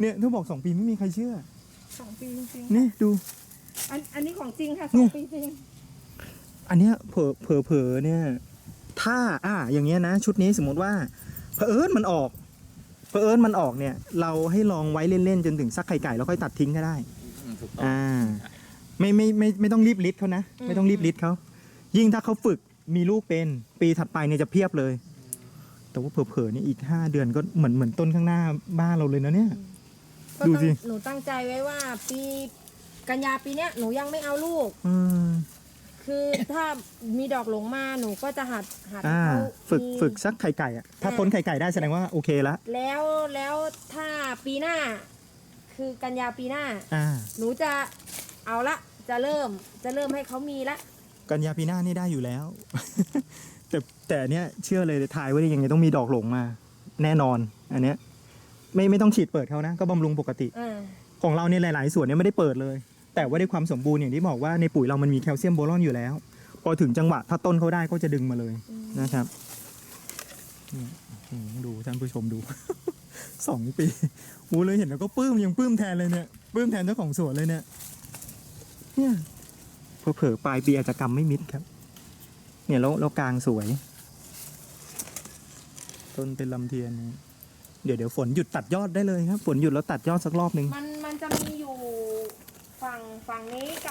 เนี่ยถ้าบอกสองปีไม่มีใครเชื่อ สองปีจริงนี่ดู ๆอันอันนี้ของจริงค่ะเนี่สอยงปีจริง อันเนี้ยเผลอเผลอเผลอเนี่ย ถ้าอ่าอย่างเงี้ยนะ ชุดนี้สมมติว่าเผอิญมันออกเผอิญมันออกเนี่ย เราให้ลองไว้เล่นๆจนถึงซักไข่ไก่แล้วค่อยตัดทิ้งก็ได้ อืมถูกต้องอ่า ไม่ไม่ไม่ไม่ต้องรีบลิดเขานะ อืม ไม่ต้องรีบลิดเขายิ่งถ้าเขาฝึกมีลูกเป็น ปีถัดไปเนี่ยจะเพียบเลย แต่ว่าเผลอๆนี่อีกห้าเดือนก็เหมือนเหมือนต้นข้างหน้าบ้านเราเลยนะเนี่ย ก็ดูตั้งสิ หนูตั้งใจไว้ว่าปีกันยาปีเนี้ยหนูยังไม่เอาลูก อืมคือถ้ามีดอกหลงมาหนูก็จะหัดหัดให้อ่า เขาฝึกมี ฝึกซักไข่ไก่อะถ้าอ่า พ้นไข่ไก่ได้แสดงว่าโอเคละแล้วแล้วถ้าปีหน้า คือกันยาปีหน้า อ่า หนูจะเอาละจะเริ่มจะเริ่มให้เขามีละ กันยาปีหน้านี่ได้อยู่แล้ว แต่แต่เนี้ยเชื่อเลยถ่ายไว้ยังไงต้องมีดอกหลงมา แน่นอน อันเนี้ย ไม่ไม่ต้องฉีดเปิดเขานะก็บำรุงปกติอ่าของเราเนี่ยหลาย ๆ ส่วนเนี่ยไม่ได้เปิดเลย แต่ว่าด้วยความสมบูรณ์อย่างที่บอกว่าในปุ๋ยเรามันมีแคลเซียมโบรอนอยู่แล้ว พอถึงจังหวะถ้าต้นเขาได้ก็จะดึงมาเลยนะครับนี่อืมดูท่านผู้ชมดู สองปีอูเลยเห็นแล้วก็ปลื้มยังปลื้มแทนเลยเนี่ยปลื้มแทนเจ้าของสวนเลยเนี่ยเนี่ยเผลอๆปลายปีอาจจะกำไม่มิดครับ เนี่ยแล้วแล้วกลางสวย ต้นเป็นลำเทียนเนี่ย เดี๋ยวเดี๋ยวฝนหยุดตัดยอดได้เลยครับ ฝนหยุดแล้วตัดยอดสักรอบหนึ่ง มันมันจะมีอยู่ฝั่งฝั่งนี้กับ